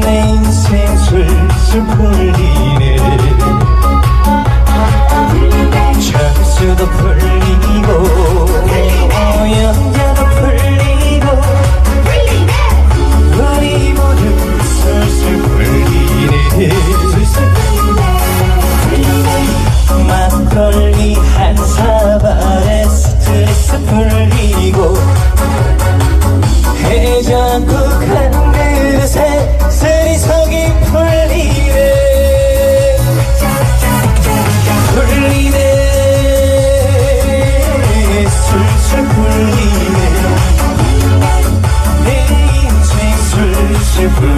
내 인생 술술 흘리 Every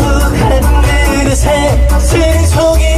해장국 한 그릇에 생속이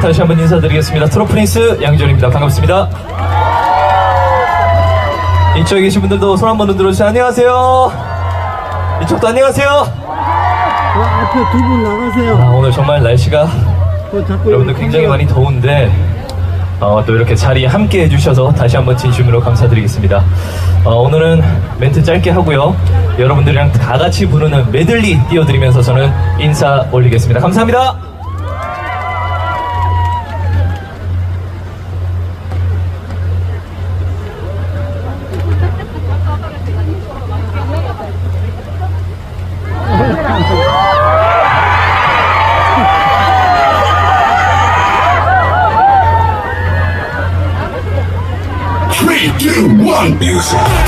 다시 한번 인사드리겠습니다. 트로프린스 양지원입니다. 반갑습니다. 이쪽에 계신 분들도 손 한번 흔들어 주세요. 안녕하세요. 이쪽도 안녕하세요. 어, 앞에 두 분 나가세요. 아, 오늘 정말 날씨가 그 자꾸 여러분들 굉장히 많이 더운데 어, 또 이렇게 자리에 함께 해주셔서 다시 한번 진심으로 감사드리겠습니다. 어, 오늘은 멘트 짧게 하고요. 여러분들이랑 다 같이 부르는 메들리 띄워드리면서 저는 인사 올리겠습니다. 감사합니다. Music.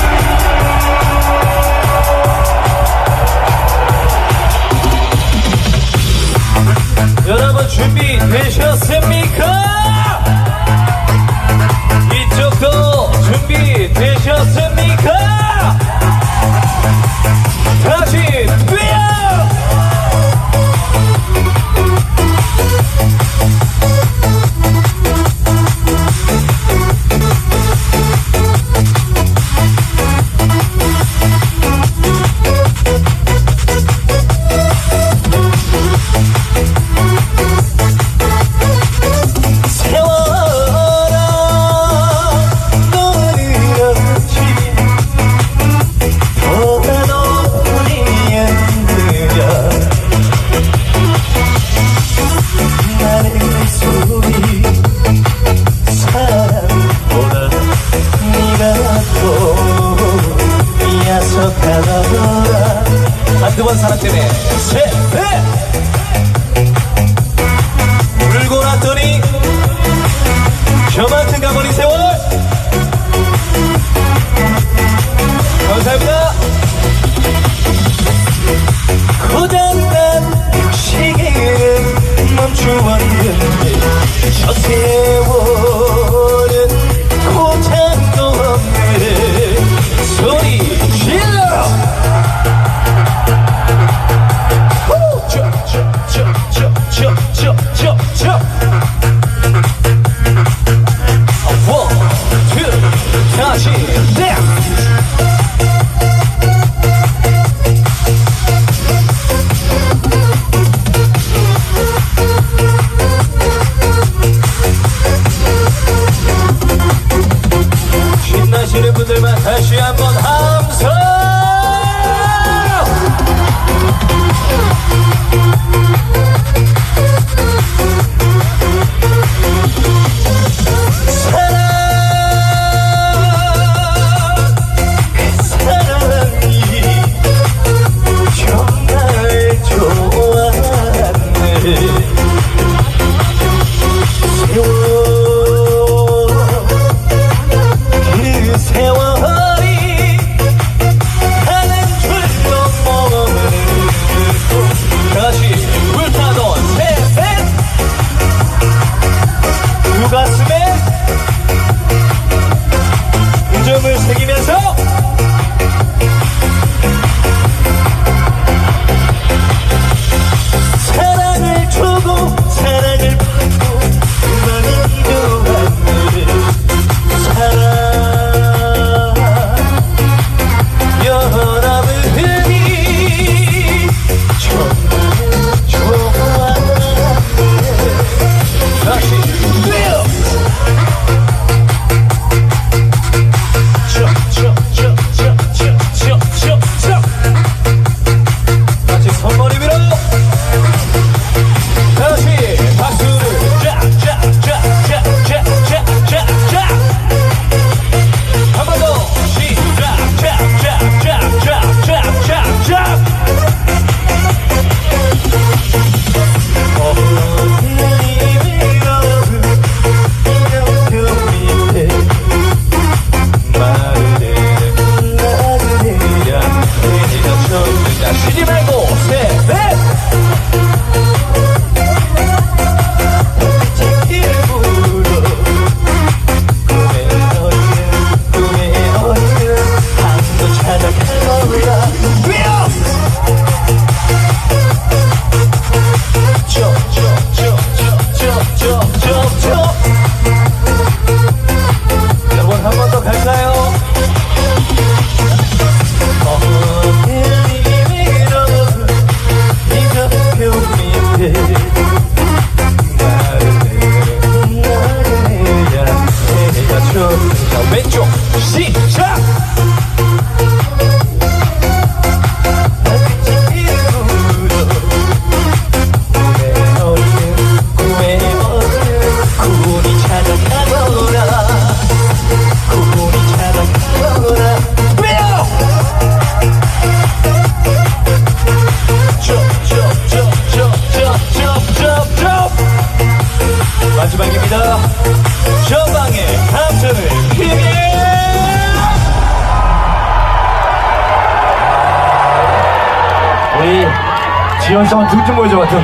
지영 씨 한번 등좀 보여줘 등.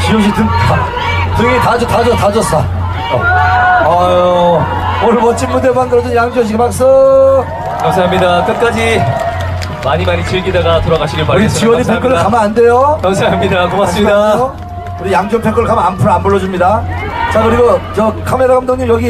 지영 씨등 등이 다졌다졌다 졌어. 어. 아유 오늘 멋진 무대 만들어준 양지영 씨 박수. 감사합니다. 끝까지 많이 많이 즐기다가 돌아가시길 바라겠습니다 우리 지원이 팬클럽 가면 안 돼요. 감사합니다. 고맙습니다. 우리 양지원 팬클럽 가면 안 풀 안 불러줍니다. 자 그리고 저 카메라 감독님 여기.